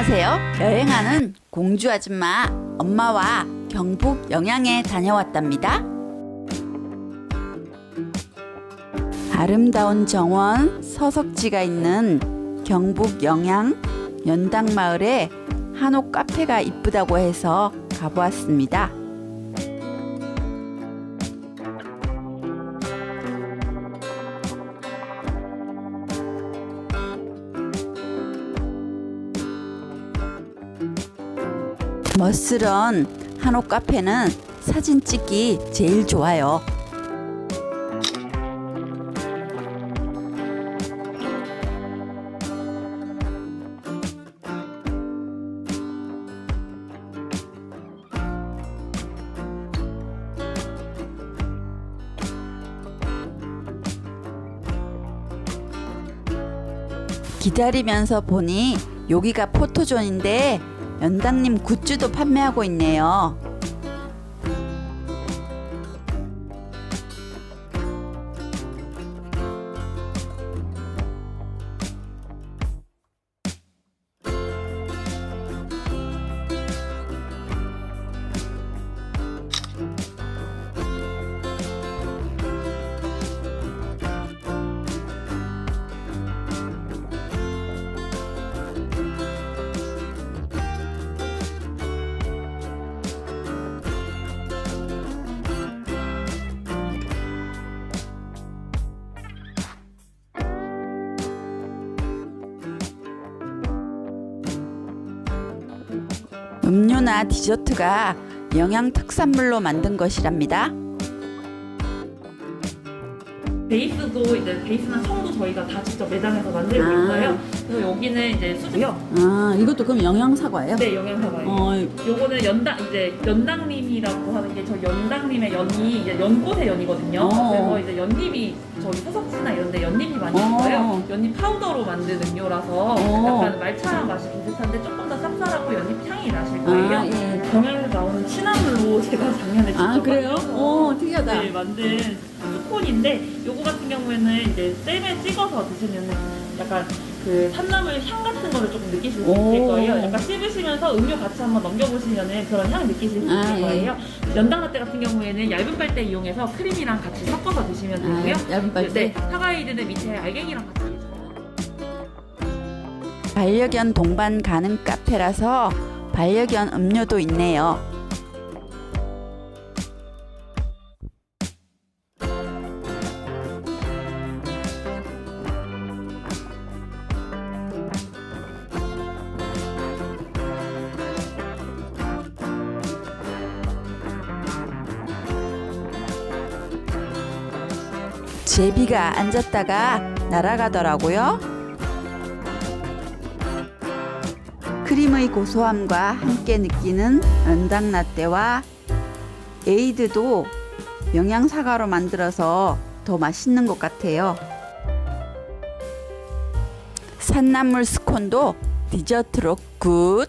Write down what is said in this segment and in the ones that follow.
안녕하세요. 여행하는 공주 아줌마 엄마와 경북 영양에 다녀왔답니다. 아름다운 정원 서석지가 있는 경북 영양 연당 마을에 한옥 카페가 이쁘다고 해서 가보았습니다. 멋스런 한옥 카페는 사진 찍기 제일 좋아요. 기다리면서 보니 여기가 포토존인데 연당님 굿즈도 판매하고 있네요. 음료나 디저트가 영양 특산물로 만든 것이랍니다. 베이스도 이제 베이스나 청도 저희가 다 직접 매장에서 만들고 아. 있어요. 그래서 여기는 이제 수주요. 아, 이것도 그럼 영양 사과예요? 네, 영양사과예요. 어, 요거는 연당 이제 연당님이라고 하는 게 저 연당님의 연이 이제 연꽃의 연이거든요. 어. 그래서 이제 연잎이 저희 서석지나 이런데 연잎이 많이 어. 있어요. 연잎 파우더로 만든 음료라서 어. 약간 말차랑 맛이 비슷한데 조금 더 쌉쌀하고 연잎 향이 나실 거예요. 아, 예. 경향에서 나오는 친화물로 제가 네, 만든 스콘인데 요거 같은 경우에는 이제 잼에 찍어서 드시면은 약간 그 산나물 향 같은 거를 조금 느끼실 수 오. 있을 거예요. 약간 씹으시면서 음료 같이 한번 넘겨보시면은 그런 향 느끼실 수 있을 아, 예. 거예요. 연당 라떼 같은 경우에는 얇은 빨대 이용해서 크림이랑 같이 섞어서 드시면 아, 되고요. 얇은 빨대? 네, 사과이드는 밑에 알갱이랑 같이 반려견 동반 가능 카페라서 반려견 음료도 있네요. 제비가 앉았다가 날아가더라고요. 크림의 고소함과 함께 느끼는 연당 라떼와 에이드도 영양 사과로 만들어서 더 맛있는 것 같아요. 산나물 스콘도 디저트로 굿.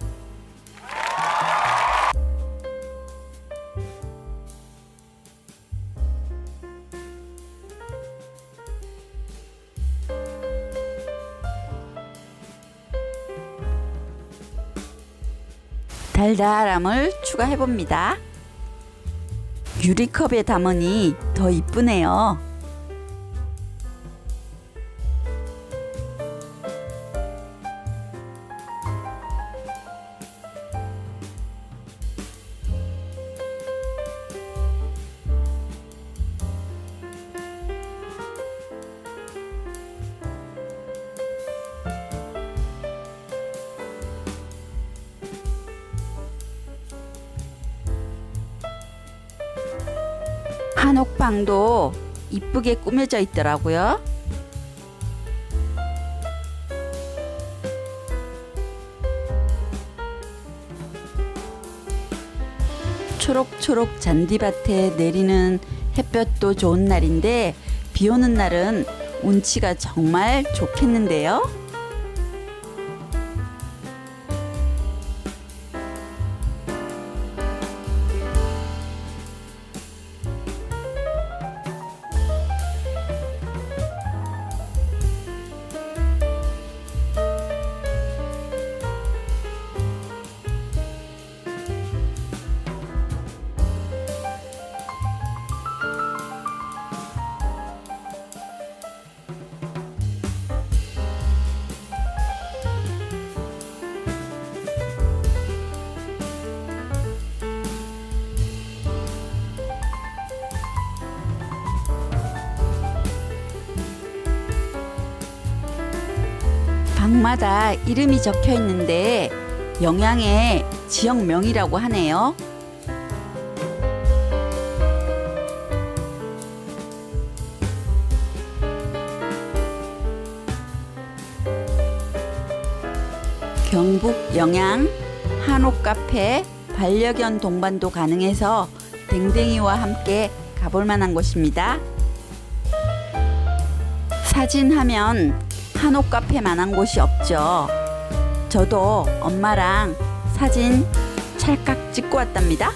달달함을 추가해 봅니다. 유리컵에 담으니 더 이쁘네요. 한옥방도 이쁘게 꾸며져 있더라고요. 초록초록 잔디밭에 내리는 햇볕도 좋은 날인데 비 오는 날은 운치가 정말 좋겠는데요. 방마다 이름이 적혀 있는데 영양의 지역명이라고 하네요. 경북 영양 한옥 카페 반려견 동반도 가능해서 댕댕이와 함께 가볼 만한 곳입니다. 사진 하면 한옥 카페만한 곳이 없죠. 저도 엄마랑 사진 찰칵 찍고 왔답니다.